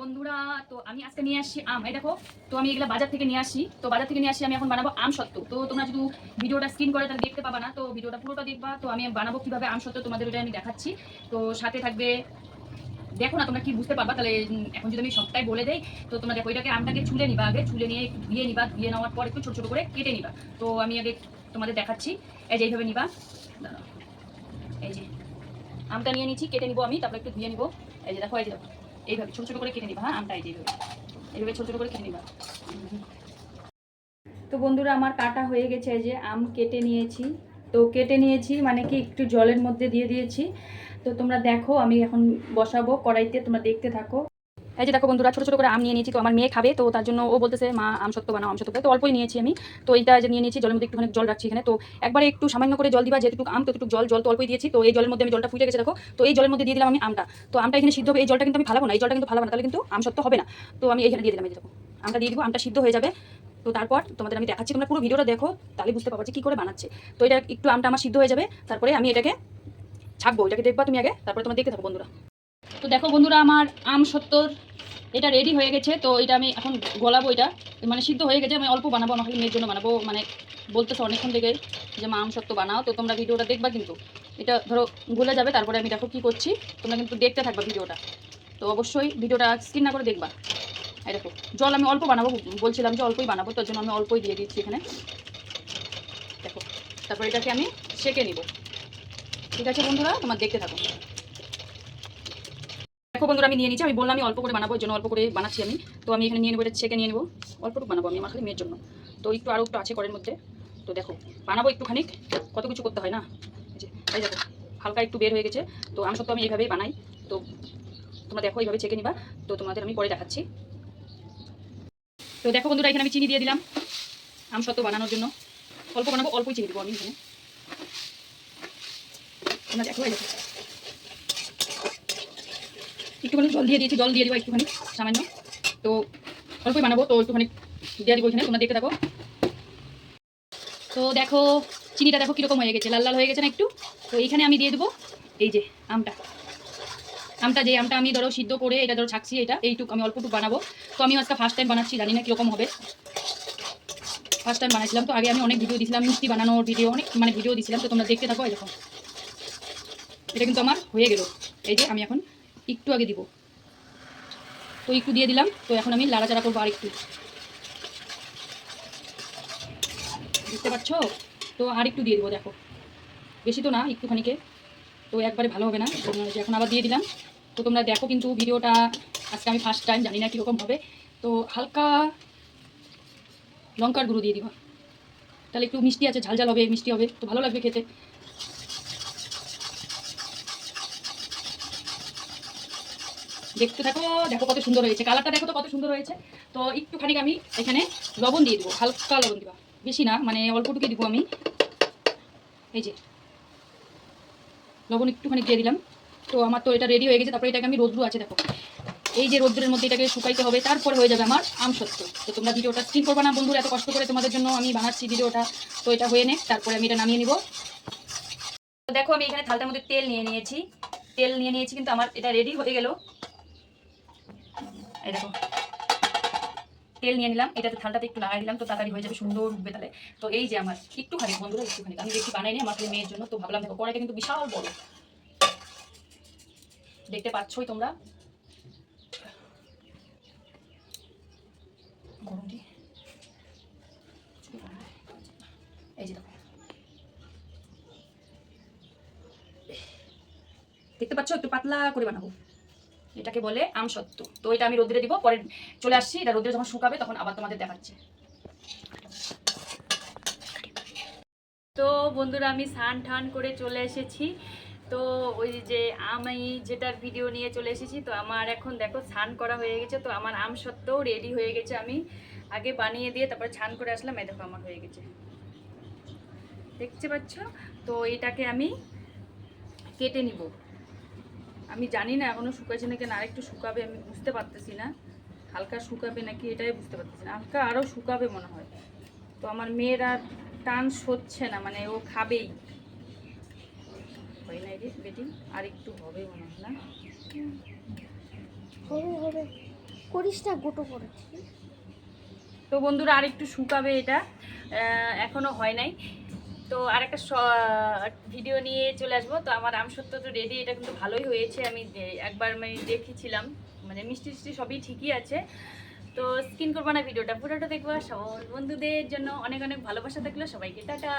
বন্ধুরা, তো আমি আজকে নিয়ে আসছি আম। এই দেখো, তো আমি এগুলো বাজার থেকে নিয়ে আসি। তো বাজার থেকে নিয়ে আসি, আমি এখন বানাবো আম সত্ত্ব তো তোমরা যদি ভিডিওটা স্ক্রিন করে তাহলে দেখতে পাবা না, তো ভিডিওটা পুরোটা দেখবা। তো আমি বানাবো কীভাবে আম সত্ত্ব তোমাদের ওটা আমি দেখাচ্ছি। তো সাথে থাকবে, দেখো না তোমরা কি বুঝতে পারবা, তাহলে এখন যদি আমি সবটাই বলে দেই, তো তোমরা দেখো, এটাকে আমটাকে ছুলে নিবা আগে। ছুলে নিয়ে একটু ধুয়ে নিবা, ধুয়ে নেওয়ার পর একটু ছোট ছোট করে কেটে নিবা। তো আমি আগে তোমাদের দেখাচ্ছি। এই যে এইভাবে নিবা। এই যে, আমটা নিয়ে নিচ্ছি, কেটে নিবো আমি, তারপর একটু ধুয়ে নিবো। এই যে দেখো, এই যে দেখো। এইভাবে ছোট ছোট করে কিনে নিবা হ্যাঁ? আমটা এই যেভাবে। এইভাবে ছোট ছোট করে কিনে নিবা। তো বন্ধুরা, আমার কাটা হয়ে গেছে যে আম কেটে নিয়েছি। তো কেটে নিয়েছি মানে কি, একটু জলের মধ্যে দিয়ে দিয়েছি। তো তোমরা দেখো, আমি এখন বসাবো কড়াইতে, তোমরা দেখতে থাকো। এই যে দেখো বন্ধুরা, ছোটো ছোটো করে আম নিয়ে নিয়েছি, তো আমার মেয়ে খাবে, তো তার জন্য ও বলতেছে, মা, আম সত্য বানাও, আম সত্য। তো অল্পই নিয়েছি আমি, তো এইটা যে নিয়ে নিয়েছি, জলের মধ্যে একটুখানি জল রাখছি এখানে। তো একবারে একটু সামান্য করে জল দিবা, যেটুকু আম, ততটুকু জল জল তো অল্পই দিয়েছি, তো এই জলের মধ্যে আমি জলটা ফুটে গেছে দেখো। তো এই জলের মধ্যে দিয়ে দিলাম আমি আমটা। তো আমটা এখানে সিদ্ধ হবে, এই জলটা কিন্তু আমি ফালাবো না, এই জলটা কিন্তু ফালাবো না, তাহলে কিন্তু আম সত্য হবে না। তো আমি এখানে দিয়ে দিলাম, এই দেখো, আমটা দিয়ে দিব, আমটা সিদ্ধ হয়ে যাবে। তো তারপর তোমাদের আমি দেখাচ্ছি, তোমরা পুরো ভিডিওটা দেখো, তাহলে বুঝতে পারবা যে কী করে বানাচ্ছে। তো এটা একটু আমটা আমার সিদ্ধ হয়ে যাবে, তারপরে আমি এটাকে ছাকবো, এটাকে দেখবা তুমি আগে, তারপরে তোমরা দেখতে থাকো বন্ধুরা। তো দেখো বন্ধুরা, আমার আম সত্তর, এটা রেডি হয়ে গেছে, তো এটা আমি এখন গলাবো এটা। মানে সিদ্ধ হয়ে গেছে, আমি অল্প বানাবো খালি মেয়ের জন্য বানাবো। মানে বলতেছে অনেকক্ষণ থেকে যে, মা, আম সত্য বানাও। তো তোমরা ভিডিওটা দেখবা কিন্তু। এটা ধরো গলে যাবে, তারপরে আমি দেখো কী করছি। তোমরা কিন্তু দেখতে থাকবা ভিডিওটা। তো অবশ্যই ভিডিওটা স্ক্রিন না করে দেখবা। এই দেখো, জল আমি অল্প বানাবো, বলছিলাম যে অল্পই বানাবো, তার জন্য আমি অল্পই দিয়ে দিচ্ছি এখানে। দেখো, তারপর এটাকে আমি সেকে নিব। ঠিক আছে বন্ধুরা, তোমার দেখতে থাকো। দেখো বন্ধুরা, আমি নিয়ে নিচ্ছি। আমি বললাম আমি অল্প করে বানাবো জন্য অল্প করে বানাচ্ছি আমি। তো আমি এখানে নিয়ে নেব, এটা ছেঁকে নিয়ে নেব। অল্পটুকু বানাবো আমি, আমার খালি মেয়ের জন্য। তো একটু আরও একটু আছে করের মধ্যে। তো দেখো, বানাবো একটুখানি কত কিছু করতে হয় না? যে দেখো, হালকা একটু বের হয়ে গেছে। তো আমি সত্য আমি এইভাবেই বানাই। তো তোমরা দেখো, এইভাবে ছেঁকে নিবা। তো তোমাদের আমি পরে দেখাচ্ছি। তো দেখো বন্ধুরা, এখানে আমি চিনি দিয়ে দিলাম আম সত্য বানানোর জন্য। অল্প বানাবো, অল্পই চিনি দেবো আমি এখানে। তোমরা দেখো। একটুখানি জল দিয়ে দিয়েছি, জল দিয়ে দেবো একটুখানি, সামান্য। তো অল্পই বানাবো, তো একটুখানি দিয়ে দিব এখানে, তোমরা দেখতে থাকো। তো দেখো, চিনিটা দেখো কীরকম হয়ে গেছে, লাল লাল হয়ে গেছে না একটু? তো এইখানে আমি দিয়ে দেবো, এই যে, আমটা। আমটা যে আমটা আমি ধরো সিদ্ধ করে, এটা ধরো ছাকছি এটা, এইটুকু, আমি অল্পটুকু বানাবো। তো আমি আজকে ফার্স্ট টাইম বানাচ্ছি, জানি না কীরকম হবে। ফার্স্ট টাইম বানাইছিলাম, তো আগে আমি অনেক ভিডিও দিয়েছিলাম মিষ্টি বানানোর ভিডিও অনেক মানে ভিডিও দিয়েছিলাম তো তোমরা দেখতে থাকো এরকম এটা কিন্তু আমার হয়ে গেল। এই যে, আমি এখন একটু আগে দিব। তো একটু দিয়ে দিলাম, তো এখন আমি লাড়াচাড়া করব আর একটু বুঝতে পারছ? তো আর একটু দিয়ে দেবো, দেখো। বেশি তো না একটুখানিকে। তো একবারে ভালো হবে না। এখন আবার দিয়ে দিলাম। তো তোমরা দেখো কিন্তু ভিডিওটা আজকে আমি ফার্স্ট টাইম জানি না কীরকম হবে। তো হালকা লঙ্কার গুঁড়ো দিয়ে দিবা। তাহলে একটু মিষ্টি আছে, ঝাল ঝাল হবে, মিষ্টি হবে। তো ভালো লাগবে খেতে। দেখতে থাকো, দেখো কত সুন্দর হয়েছে। কালারটা দেখো তো কত সুন্দর হয়েছে। তো একটুখানি আমি এখানে লবণ দিয়ে দেবো, হালকা লবণ দিবা। বেশি না মানে অল্পটুকু দিব আমি। এই যে, লবণ একটুখানি দিয়ে দিলাম। তো আমার তো এটা রেডি হয়ে গেছে, তারপরে এটাকে আমি রোদ্রু আছে, দেখো। এই যে রোদ্রের মধ্যে এটাকে শুকাইতে হবে, তারপরে হয়ে যাবে আমার আম সত্য। তো তোমরা ভিডিওটা স্ক্রিন করবে না, বন্ধুরা, এত কষ্ট করে তোমাদের জন্য আমি বানাচ্ছি ভিডিওটা। তো এটা হয়ে নে তারপরে আমি এটা নামিয়ে নিব। দেখো, আমি এখানে থালটার মধ্যে তেল নিয়ে নিয়েছি। তেল নিয়ে নিয়েছি, কিন্তু আমার এটা রেডি হয়ে গেল। এই দেখো। তেল নিয়ে নিলাম, এটাতে থালটাতে একটু লাগাই দিলাম, তো তাড়াতাড়ি হয়ে যাবে সুন্দর উঠবে তাহলে। তো এই যে আমার, একটুখানি বন্ধুরা, একটুখানি। আমি বেশি বানাইনি, আমার মেয়ের জন্য, তো ভাবলাম দেখো, কড়াইটা কিন্তু বিশাল বড়। দেখতে পাচ্ছই তোমরা? দেখতে পাচ্ছ? একটু পাতলা করে বানাবো। এটাকে বলে আম সত্য তো এটা আমি রোদ্রে দিব, পরে চলে আসছি, এটা রোদ্রে যখন শুকাবে তখন আবার তোমাদের দেখাচ্ছে। তো বন্ধুরা, আমি স্নান ঠান করে চলে এসেছি। তো ওই যে আমি যেটার ভিডিও নিয়ে চলে এসেছি, তো আমার এখন দেখো স্নান করা হয়ে গেছে, তো আমার আম সত্ত্বেও রেডি হয়ে গেছে আমি। আগে বানিয়ে দিয়ে তারপর স্নান করে আসলাম, এই দেখো আমার হয়ে গেছে। দেখতে পাচ্ছ? তো এটাকে আমি কেটে নিব। আমি জানি না এখনও শুকাইছে নাকি না আরেকটু শুকাবে আমি বুঝতে পারতেছি না। হালকা শুকাবে নাকি এটাই বুঝতে পারতেছি না। হালকা আরও শুকাবে মনে হয়। তো আমার মেয়ের আর টান সচ্ছে না মানে ও খাবেই। হয় না রে বেটি? আর একটু হবে মনে হয় না? হবে হবে। করিস না গোটো করেছি তো বন্ধুরা আর একটু শুকাবে এটা। আহ, এখনও হয় নাই। তো আরেকটা ভিডিও নিয়ে চলে আসব। তো আমার আম সত্য তো রেডি এটা কিন্তু ভালোই হয়েছে। আমি একবার মানে দেখেছিলাম। মানে মিষ্টি টিষ্টি সবই ঠিকই আছে। তো স্কিন করব না ভিডিওটা পুরোটা দেখব। সব বন্ধুদের জন্য অনেক অনেক ভালোবাসা থাকল। সবাইকে টাটা।